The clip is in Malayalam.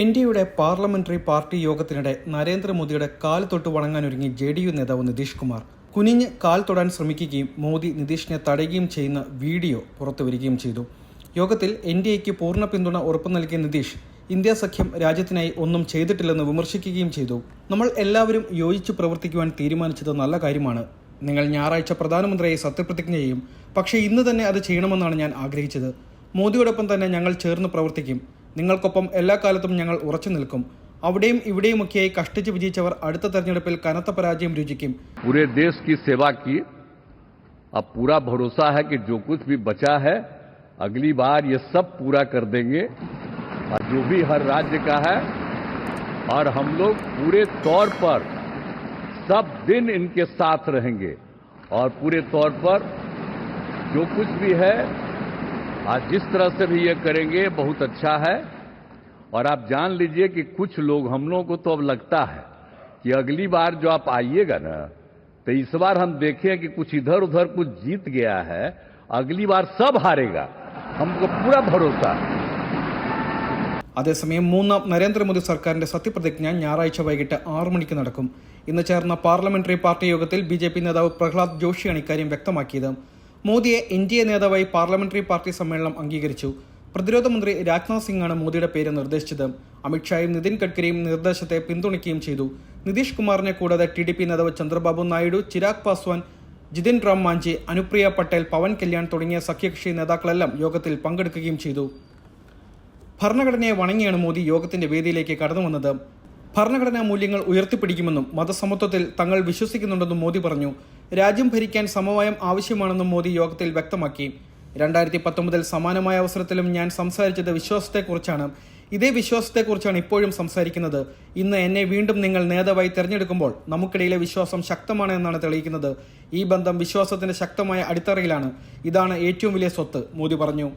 എൻ ഡി എയുടെ പാർലമെന്ററി പാർട്ടി യോഗത്തിനിടെ നരേന്ദ്രമോദിയുടെ കാൽ തൊട്ട് വണങ്ങാനൊരുങ്ങി ജെ ഡി യു നേതാവ് നിതീഷ് കുമാർ കുനിഞ്ഞ് കാൽ തൊടാൻ ശ്രമിക്കുകയും മോദി നിതീഷിനെ തടയുകയും ചെയ്യുന്ന വീഡിയോ പുറത്തുവരികയും ചെയ്തു. യോഗത്തിൽ എൻ ഡി എക്ക് പൂർണ പിന്തുണ ഉറപ്പു നൽകിയ നിതീഷ് ഇന്ത്യ സഖ്യം രാജ്യത്തിനായി ഒന്നും ചെയ്തിട്ടില്ലെന്ന് വിമർശിക്കുകയും ചെയ്തു. നമ്മൾ എല്ലാവരും യോജിച്ച് പ്രവർത്തിക്കുവാൻ തീരുമാനിച്ചത് നല്ല കാര്യമാണ്. നിങ്ങൾ ഞായറാഴ്ച പ്രധാനമന്ത്രിയെ സത്യപ്രതിജ്ഞ ചെയ്യും. പക്ഷേ ഇന്ന് തന്നെ അത് ചെയ്യണമെന്നാണ് ഞാൻ ആഗ്രഹിച്ചത്. മോദിയോടൊപ്പം തന്നെ ഞങ്ങൾ ചേർന്ന് പ്രവർത്തിക്കും. നിങ്ങൾക്കൊപ്പം എല്ലാ കാലത്തും ഞങ്ങൾ ഉറച്ചു നിൽക്കും അവിടെയും ഇവിടെയുമൊക്കെയായി കഷ്ടിച്ച് വിജയിച്ചവർ അടുത്ത തെരഞ്ഞെടുപ്പിൽ കനത്ത പരാജയം രുചിക്കും पूरे देश की सेवा की अब पूरा भरोसा है कि जो कुछ भी बचा है अगली बार ये सब पूरा कर देंगे और जो भी हर राज्य का है और हम लोग पूरे तौर पर सब दिन इनके साथ रहेंगे और पूरे तौर पर जो कुछ भी है आज जिस तरह से भी ये करेंगे बहुत अच्छा है और आप जान लीजिए कि कुछ लोग हम लोगों को तो अब लगता है कि अगली बार जो आप आइएगा ना तो इस बार हम देखें कि कुछ इधर उधर कुछ जीत गया है अगली बार सब हारेगा हमको पूरा भरोसा है അതേസമയം മൂന്നാം നരേന്ദ്രമോദി സർക്കാരിന്റെ സത്യപ്രതിജ്ഞ ഞായറാഴ്ച വൈകിട്ട് ആറു മണിക്ക് നടക്കും ഇന്ന് ചേർന്ന പാർലമെന്ററി പാർട്ടി യോഗത്തിൽ ബി ജെ പി നേതാവ് പ്രഹ്ലാദ് ജോഷിയാണ് ഇക്കാര്യം വ്യക്തമാക്കിയത് മോദിയെ എൻ നേതാവായി പാർലമെന്ററി പാർട്ടി സമ്മേളനം അംഗീകരിച്ചു. പ്രതിരോധ മന്ത്രി രാജ്നാഥ് സിംഗാണ് മോദിയുടെ പേര് നിർദ്ദേശിച്ചത്. അമിത്ഷായും നിതിൻ ഗഡ്കരിയും നിർദ്ദേശത്തെ പിന്തുണയ്ക്കുകയും ചെയ്തു. നിതീഷ് കുമാറിനെ കൂടാതെ ടി ഡി പി നേതാവ് ചന്ദ്രബാബു നായിഡു ചിരാഗ് പാസ്വാൻ ജിതിൻ റാം മാഞ്ചി അനുപ്രിയ പട്ടേൽ പവൻ കല്യാൺ തുടങ്ങിയ സഖ്യകക്ഷി നേതാക്കളെല്ലാം യോഗത്തിൽ പങ്കെടുക്കുകയും ചെയ്തു. ഭരണഘടനയെ വണങ്ങിയാണ് മോദി യോഗത്തിന്റെ വേദിയിലേക്ക് കടന്നു വന്നത്. ഭരണഘടനാ മൂല്യങ്ങൾ ഉയർത്തിപ്പിടിക്കുമെന്നും മതസമത്വത്തിൽ തങ്ങൾ വിശ്വസിക്കുന്നുണ്ടെന്നും മോദി പറഞ്ഞു. രാജ്യം ഭരിക്കാൻ സമവായം ആവശ്യമാണെന്നും മോദി യോഗത്തിൽ വ്യക്തമാക്കി. രണ്ടായിരത്തി പത്തൊമ്പതിൽ സമാനമായ അവസരത്തിലും ഞാൻ സംസാരിച്ചത് വിശ്വാസത്തെക്കുറിച്ചാണ്. ഇതേ വിശ്വാസത്തെക്കുറിച്ചാണ് ഇപ്പോഴും സംസാരിക്കുന്നത്. ഇന്ന് എന്നെ വീണ്ടും നിങ്ങൾ നേതാവായി തെരഞ്ഞെടുക്കുമ്പോൾ നമുക്കിടയിലെ വിശ്വാസം ശക്തമാണ് എന്നാണ് തെളിയിക്കുന്നത്. ഈ ബന്ധം വിശ്വാസത്തിന്റെ ശക്തമായ അടിത്തറയിലാണ്. ഇതാണ് ഏറ്റവും വലിയ സ്വത്ത് മോദി പറഞ്ഞു.